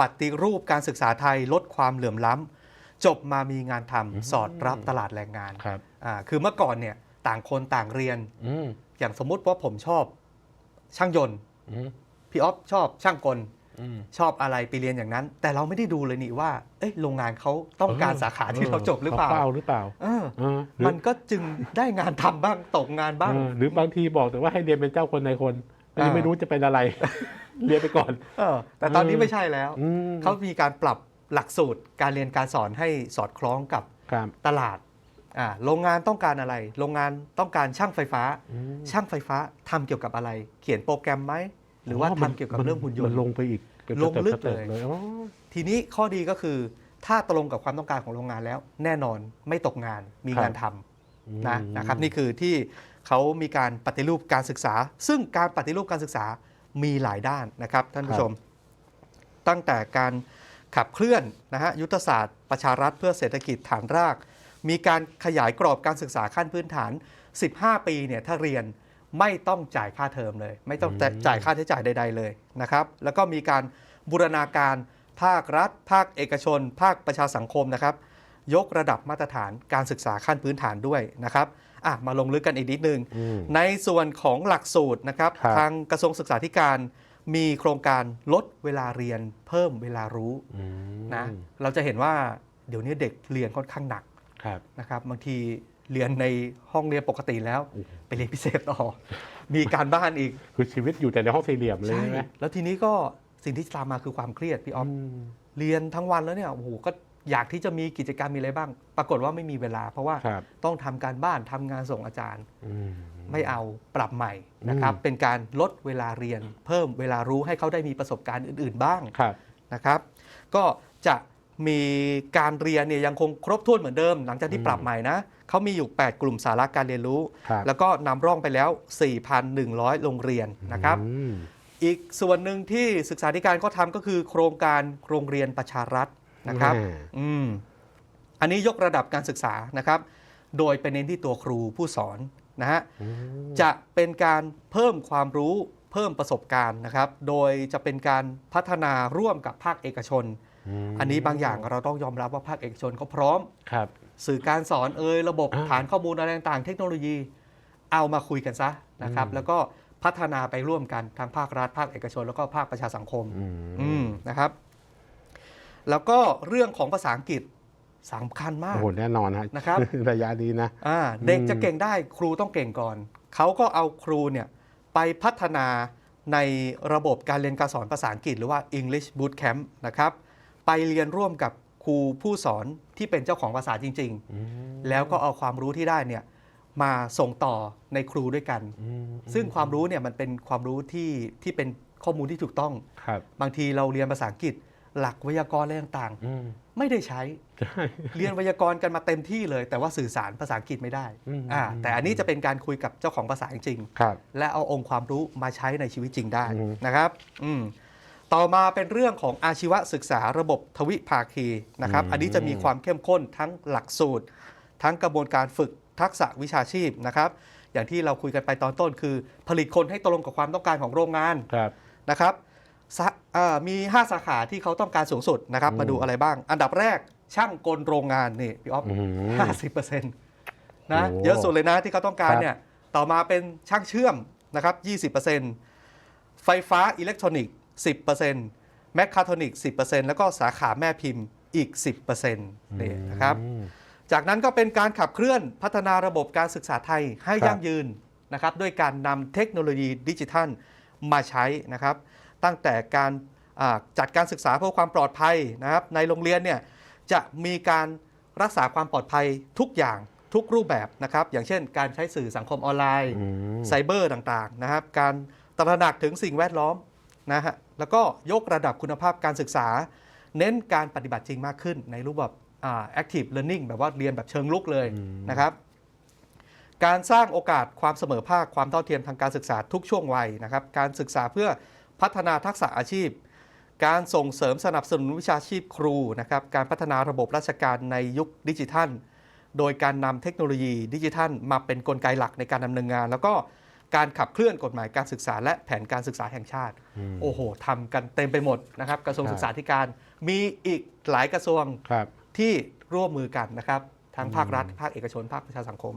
ปฏิรูปการศึกษาไทยลดความเหลื่อมล้ำจบมามีงานทำสอดรับตลาดแรงงานครับอ่าคือเมื่อก่อนเนี่ยต่างคนต่างเรียนอืมอย่างสมมุติว่าผมชอบช่างยนต์อืมพี่ออฟชอบช่างกลอืมชอบอะไรไปเรียนอย่างนั้น แต่เราไม่ได้ดูเลยนี่ว่าเอ้ยโรงงานเขาต้องการสาขาที่เราจบหรือเปล่าขเป้าหรือเปล่าเออเออหรือมันก็จึงได้งานทำบ้างตกงานบ้างเออหรือบางทีบอกแต่ว่าให้เรียนเป็นเจ้าคนในายคน แต่ยังอ่าไม่รู้จะเป็นอะไร เรียนไปก่อน เออแต่ตอนนี้เออไม่ใช่แล้ว อืม เขามีการปรับหลักสูตรการเรียนการสอนให้สอดคล้องกับครับ ตลาดอ่าโรงงานต้องการอะไร โรงงานต้องการช่างไฟฟ้าอืมช่างไฟฟ้าทำเกี่ยวกับอะไร เขียนโปรแกรมไหม หรือว่าทำเกี่ยวกับเรื่องหุ่นยนมันต์ ลงไปอีกเป็นลงลึกสต็ปเลย สต็ปอ๋อทีนี้ข้อดีก็คือ ถ้าตรงกับความต้องการของโรงงานแล้ว แน่นอนไม่ตกงานมีงานทำนะนะครับนี่คือที่ เขามีการปฏิรูปการศึกษา ซึ่งการปฏิรูปการศึกษามีหลายด้านนะครับท่านผู้ชม ตั้งแต่การขับเคลื่อนนะฮะยุทธศาสตร์ประชารัฐเพื่อเศรษฐกิจฐานราก มีการขยายกรอบการศึกษาขั้นพื้นฐาน 15 ปีเนี่ยถ้าเรียนไม่ต้องจ่ายค่าเทอมเลย ไม่ต้องอืมจ่ายค่าใช้จ่ายใด ๆเลยนะครับ แล้วก็มีการบูรณาการภาครัฐ ภาคเอกชน ภาคประชาสังคมนะครับ ยกระดับมาตรฐานการศึกษาขั้นพื้นฐานด้วยนะครับอะมาลงลึกกันอีกนิดนึงอืมในส่วนของหลักสูตรนะครับครับทางกระทรวงศึกษาธิการมีโครงการลดเวลาเรียนเพิ่มเวลารู้อืมนะเราจะเห็นว่าเดี๋ยวนี้เด็กเรียนค่อนข้างหนักครับนะครับบางทีเรียนในห้องเรียนปกติแล้วโอ้โหไปเรียนพิเศษต่อ มีการบ้านอีก คือชีวิตอยู่แต่ในห้องสี่เหลี่ยมเลยใช่ไหมแล้วทีนี้ก็สิ่งที่ตามมาคือความเครียดพี่ออฟมเรียนทั้งวันแล้วเนี่ยโอ้โหก็ อยากที่จะมีกิจกรรมมีอะไรบ้าง ปรากฏว่าไม่มีเวลา เพราะว่าครับต้องทำการบ้านทำงานส่งอาจารย์อืมไม่เอาปรับใหม่นะครับอืมเป็นการลดเวลาเรียน เพิ่มเวลารู้ให้เขาได้มีประสบการณ์อื่น ๆ บ้างครับ นะครับ ก็จะมีการเรียนเนี่ยยังคงครบถ้วนเหมือนเดิม หลังจากที่อืมปรับใหม่นะเขามีอยู่ 8 กลุ่มสาระการเรียนรู้ ครับ แล้วก็นำร่องไปแล้ว 4,100 โรงเรียนนะครับ อืม อีกส่วนหนึ่งที่ศึกษาธิการเขาทำก็คือโครงการโรงเรียนประชารัฐ นะครับอ่าอืมอันนี้ยกระดับการศึกษานะครับ โดยไปเน้นที่ตัวครูผู้สอนนะฮะอืมจะเป็นการเพิ่มความรู้เพิ่มประสบการณ์นะครับ โดยจะเป็นการพัฒนาร่วมกับภาคเอกชนมอันนี้บางอย่างเราต้องยอมรับว่าภาคเอกชนเขาพร้อมครับสื่อการสอนเอ่ยระบบอ่าฐานข้อมูลอะไรต่างๆ เทคโนโลยี เอามาคุยกันซะนะครับอืมแล้วก็พัฒนาไปร่วมกันทั้งภาครัฐภาคเอกชน แล้วก็ภาคประชาสังคมอืมอืมนะครับ แล้วก็เรื่องของภาษาอังกฤษสำคัญมาก โอ้โหแน่นอนฮะนะครับ ระยะนี้นะอ่าเด็กอืมจะเก่งได้ครูต้องเก่งก่อน เขาก็เอาครูเนี่ยไปพัฒนาในระบบการเรียนการสอนภาษาอังกฤษหรือว่า English Bootcamp นะครับ ไปเรียนร่วมกับครูผู้สอนที่เป็นเจ้าของภาษาจริงอืมๆแล้วก็เอาความรู้ที่ได้เนี่ยมาส่งต่อในครูด้วยกันอืมซึ่งความรู้เนี่ยมันเป็นความรู้ที่ที่เป็นข้อมูลที่ถูกต้องครับบางทีเราเรียนภาษาอังกฤษ หลักไวยากรณ์อะไรต่างอืมๆ ไม่ได้ใช้ ใช่ เรียนไวยากรณ์กันมาเต็มที่เลย แต่ว่าสื่อสารภาษาอังกฤษไม่ได้อืม อ่าแต่อันนี้จะเป็นการคุยกับเจ้าของภาษาจริง ครับๆและเอาองค์ความรู้มาใช้ในชีวิตจริงได้อืมนะครับอืมต่อมาเป็นเรื่องของอาชีวศึกษาระบบทวิภาคีนะครับ อันนี้จะมีความเข้มข้นทั้งหลักสูตร ทั้งกระบวนการฝึกทักษะวิชาชีพนะครับ อย่างที่เราคุยกันไปตอนต้นคือ ผลิตคนให้ตรงกับความต้องการของโรงงานครับนะครับสะเอ่อ มี5สาขาที่เขาต้องการสูงสุดนะครับอืมมาดูอะไรบ้าง อันดับแรกช่างกลโรงงานนี่พี่ออฟอืมห้าสิบเปอร์เซ็นต์นะโอ้เยอะสุดเลยนะที่เขาต้องการครับเนี่ย ต่อมาเป็นช่างเชื่อมนะครับยี่สิบเปอร์เซ็นต์ไฟฟ้าอิเล็กทรอนิกส์สิบเปอร์เซ็นต์แมคคาทรอนิกส์สิบเปอร์เซ็นต์แล้วก็สาขาแม่พิมพ์อีกสิบเปอร์เซ็นต์นี่นะครับอืมจากนั้นก็เป็นการขับเคลื่อนพัฒนาระบบการศึกษาไทยให้ครับยั่งยืนนะครับ ด้วยการนำเทคโนโลยีดิจิทัลมาใช้นะครับ ตั้งแต่การอ่าจัดการศึกษาเพื่อความปลอดภัยนะครับ ในโรงเรียนเนี่ยจะมีการรักษาความปลอดภัยทุกอย่างทุกรูปแบบนะครับ อย่างเช่น การใช้สื่อสังคมออนไลน์อืมไซเบอร์ต่างๆนะครับ การตระหนักถึงสิ่งแวดล้อมนะฮะแล้วก็ยกระดับคุณภาพการศึกษา เน้นการปฏิบัติจริงมากขึ้น ในรูปแบบอ่า active learning แบบว่าเรียนแบบเชิงลุกเลยอืมนะครับ การสร้างโอกาสความเสมอภาคความเท่าเทียมทางการศึกษาทุกช่วงวัยนะครับ การศึกษาเพื่อ พัฒนาทักษะอาชีพ การส่งเสริมสนับสนุนวิชาชีพครูนะครับการพัฒนาระบบราชการในยุคดิจิทัล โดยการนำเทคโนโลยีดิจิทัล มาเป็นนกลไกหลักในการดำเนินงาน แล้วก็การขับเคลื่อนกฎหมายการศึกษา และแผนการศึกษาแห่งชาติอืมโอ้โหทำกันเต็มไปหมดนะครับกระทรวงครับศึกษาธิการมีอีกหลายกระทรวงครับที่ร่วมมือกันนะครับทั้งภาครัฐอืมภาคเอกชน ภาคประชาสังคม